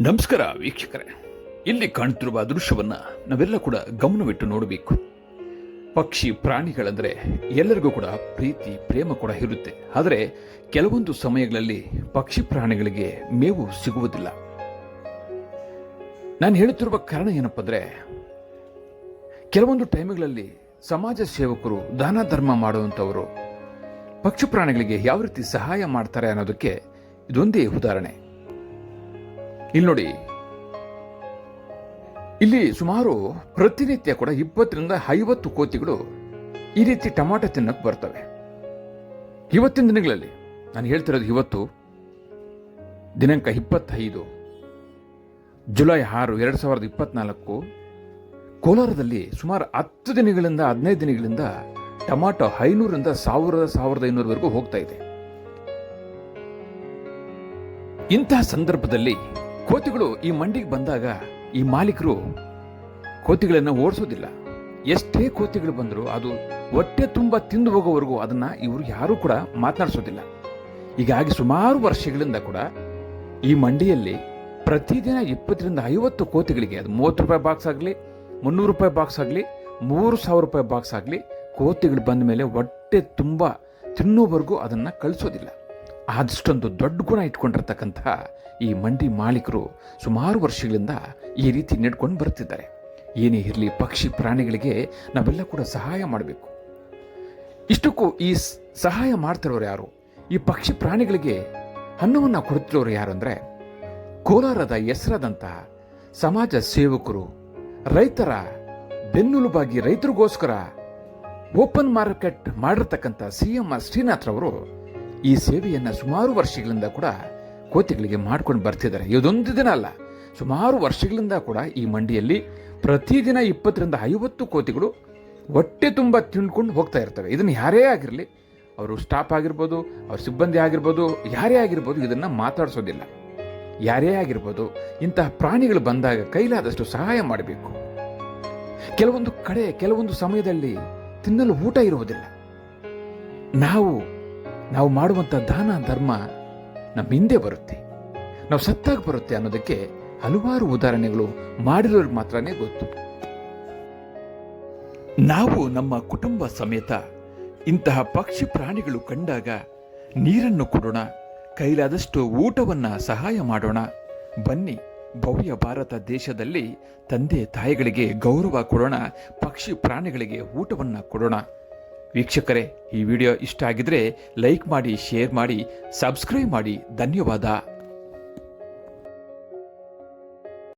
ನಮಸ್ಕಾರ ವೀಕ್ಷಕರೇ. ಇಲ್ಲಿ ಕಾಣ್ತಿರುವ ದೃಶ್ಯವನ್ನ ನಾವೆಲ್ಲ ಕೂಡ ಗಮನವಿಟ್ಟು ನೋಡಬೇಕು. ಪಕ್ಷಿ, ಪ್ರಾಣಿಗಳಂದ್ರೆ ಎಲ್ಲರಿಗೂ ಕೂಡ ಪ್ರೀತಿ, ಪ್ರೇಮ ಕೂಡ ಇರುತ್ತೆ. ಆದರೆ ಕೆಲವೊಂದು ಸಮಯಗಳಲ್ಲಿ ಪಕ್ಷಿ, ಪ್ರಾಣಿಗಳಿಗೆ ಮೇವು ಸಿಗುವುದಿಲ್ಲ. ನಾನು ಹೇಳುತ್ತಿರುವ ಕಾರಣ ಏನಪ್ಪ ಅಂದರೆ ಕೆಲವೊಂದು ಟೈಮ್ಗಳಲ್ಲಿ ಸಮಾಜ ಸೇವಕರು ದಾನ, ಧರ್ಮ ಮಾಡುವಂಥವರು ಪಕ್ಷಿ, ಪ್ರಾಣಿಗಳಿಗೆ ಯಾವ ರೀತಿ ಸಹಾಯ ಮಾಡ್ತಾರೆ ಅನ್ನೋದಕ್ಕೆ ಇದೊಂದೇ ಉದಾಹರಣೆ. ಇಲ್ಲಿ ನೋಡಿ. ಇಲ್ಲಿ ಸುಮಾರು ಪ್ರತಿನಿತ್ಯ ಕೂಡ ಇಪ್ಪತ್ತರಿಂದ ಐವತ್ತು ಕೋತಿಗಳು ಈ ರೀತಿ ಟೊಮಾಟೊ ತಿನ್ನಕ್ಕೆ ಬರ್ತವೆ. ಇವತ್ತಿನ ದಿನಗಳಲ್ಲಿ ನಾನು ಹೇಳ್ತಿರೋದು ಇವತ್ತು, ದಿನಾಂಕ ಇಪ್ಪತ್ತೈದು, ಜುಲೈ ಆರು, ಎರಡು ಸಾವಿರದ ಇಪ್ಪತ್ನಾಲ್ಕು, ಕೋಲಾರದಲ್ಲಿ ಸುಮಾರು ಹತ್ತು ದಿನಗಳಿಂದ, ಹದಿನೈದು ದಿನಗಳಿಂದ ಟೊಮಾಟೊ ಐನೂರಿಂದ ಸಾವಿರದ ಸಾವಿರದ ಐನೂರವರೆಗೂ ಹೋಗ್ತಾ ಇದೆ. ಇಂತಹ ಸಂದರ್ಭದಲ್ಲಿ ಕೋತಿಗಳು ಈ ಮಂಡಿಗೆ ಬಂದಾಗ ಈ ಮಾಲೀಕರು ಕೋತಿಗಳನ್ನು ಓಡಿಸೋದಿಲ್ಲ. ಎಷ್ಟೇ ಕೋತಿಗಳು ಬಂದರೂ ಅದು ಹೊಟ್ಟೆ ತುಂಬ ತಿಂದು ಹೋಗೋವರೆಗೂ ಅದನ್ನು ಇವರು ಯಾರೂ ಕೂಡ ಮಾತನಾಡಿಸೋದಿಲ್ಲ. ಹೀಗಾಗಿ ಸುಮಾರು ವರ್ಷಗಳಿಂದ ಕೂಡ ಈ ಮಂಡಿಯಲ್ಲಿ ಪ್ರತಿದಿನ ಇಪ್ಪತ್ತರಿಂದ ಐವತ್ತು ಕೋತಿಗಳಿಗೆ, ಅದು ಮೂವತ್ತು ರೂಪಾಯಿ ಬಾಕ್ಸ್ ಆಗಲಿ, ಮುನ್ನೂರು ರೂಪಾಯಿ ಬಾಕ್ಸ್ ಆಗಲಿ, ಮೂರು ಸಾವಿರ ರೂಪಾಯಿ ಬಾಕ್ಸ್ ಆಗಲಿ, ಕೋತಿಗಳು ಬಂದ ಮೇಲೆ ಹೊಟ್ಟೆ ತುಂಬ ತಿನ್ನೋವರೆಗೂ ಅದನ್ನು ಕಳಿಸೋದಿಲ್ಲ. ಆದಷ್ಟೊಂದು ದೊಡ್ಡ ಗುಣ ಇಟ್ಕೊಂಡಿರ್ತಕ್ಕಂತಹ ಈ ಮಂಡಿ ಮಾಲೀಕರು ಸುಮಾರು ವರ್ಷಗಳಿಂದ ಈ ರೀತಿ ನೆಡ್ಕೊಂಡು ಬರ್ತಿದ್ದಾರೆ ಏನೇ ಇರಲಿ ಪಕ್ಷಿ ಪ್ರಾಣಿಗಳಿಗೆ ನಾವೆಲ್ಲ ಕೂಡ ಸಹಾಯ ಮಾಡಬೇಕು. ಇಷ್ಟಕ್ಕೂ ಈ ಸಹಾಯ ಮಾಡ್ತಿರೋರು ಯಾರು? ಈ ಪಕ್ಷಿ ಪ್ರಾಣಿಗಳಿಗೆ ಅನ್ನವನ್ನು ಕೊಡ್ತಿರೋರು ಯಾರು ಅಂದರೆ ಕೋಲಾರದ ಹೆಸರಾದಂತಹ ಸಮಾಜ ಸೇವಕರು, ರೈತರ ಬೆನ್ನುಲುಬಾಗಿ ರೈತರಿಗೋಸ್ಕರ ಓಪನ್ ಮಾರ್ಕೆಟ್ ಮಾಡಿರ್ತಕ್ಕಂಥ ಸಿ ಎಂ ಆರ್ ಶ್ರೀನಾಥ್ರವರು ಈ ಸೇವೆಯನ್ನು ಸುಮಾರು ವರ್ಷಗಳಿಂದ ಕೂಡ ಕೋತಿಗಳಿಗೆ ಮಾಡ್ಕೊಂಡು ಬರ್ತಿದ್ದಾರೆ. ಇದೊಂದು ದಿನ ಅಲ್ಲ, ಸುಮಾರು ವರ್ಷಗಳಿಂದ ಕೂಡ ಈ ಮಂಡಿಯಲ್ಲಿ ಪ್ರತಿದಿನ ಇಪ್ಪತ್ತರಿಂದ ಐವತ್ತು ಕೋತಿಗಳು ಹೊಟ್ಟೆ ತುಂಬ ತಿನ್ಕೊಂಡು ಹೋಗ್ತಾ ಇರ್ತವೆ. ಇದನ್ನು ಯಾರೇ ಆಗಿರಲಿ, ಅವರು ಸ್ಟಾಫ್ ಆಗಿರ್ಬೋದು, ಅವ್ರ ಸಿಬ್ಬಂದಿ ಆಗಿರ್ಬೋದು, ಯಾರೇ ಆಗಿರ್ಬೋದು ಇದನ್ನು ಮಾತಾಡಿಸೋದಿಲ್ಲ. ಯಾರೇ ಆಗಿರ್ಬೋದು ಇಂತಹ ಪ್ರಾಣಿಗಳು ಬಂದಾಗ ಕೈಲಾದಷ್ಟು ಸಹಾಯ ಮಾಡಬೇಕು. ಕೆಲವೊಂದು ಕಡೆ, ಕೆಲವೊಂದು ಸಮಯದಲ್ಲಿ ತಿನ್ನಲು ಊಟ ಇರುವುದಿಲ್ಲ. ನಾವು ನಾವು ಮಾಡುವಂಥ ದಾನ, ಧರ್ಮ ನಮ್ಮ ಹಿಂದೆ ಬರುತ್ತೆ. ನಾವು ಸತ್ತಾಗ ಬರುತ್ತೆ ಅನ್ನೋದಕ್ಕೆ ಹಲವಾರು ಉದಾಹರಣೆಗಳು ಮಾಡಿರೋರಿಗೆ ಮಾತ್ರನೇ ಗೊತ್ತು. ನಾವು ನಮ್ಮ ಕುಟುಂಬ ಸಮೇತ ಇಂತಹ ಪಕ್ಷಿ ಪ್ರಾಣಿಗಳು ಕಂಡಾಗ ನೀರನ್ನು ಕೊಡೋಣ, ಕೈಲಾದಷ್ಟು ಊಟವನ್ನ ಸಹಾಯ ಮಾಡೋಣ. ಬನ್ನಿ, ಭವ್ಯ ಭಾರತ ದೇಶದಲ್ಲಿ ತಂದೆ ತಾಯಿಗಳಿಗೆ ಗೌರವ ಕೊಡೋಣ, ಪಕ್ಷಿ ಪ್ರಾಣಿಗಳಿಗೆ ಊಟವನ್ನ ಕೊಡೋಣ. ವೀಕ್ಷಕರೇ ಈ ವಿಡಿಯೋ ಇಷ್ಟ ಆಗಿದ್ರೆ ಲೈಕ್ ಮಾಡಿ ಶೇರ್ ಮಾಡಿ ಸಬ್ಸ್ಕ್ರೈಬ್ ಮಾಡಿ. ಧನ್ಯವಾದ.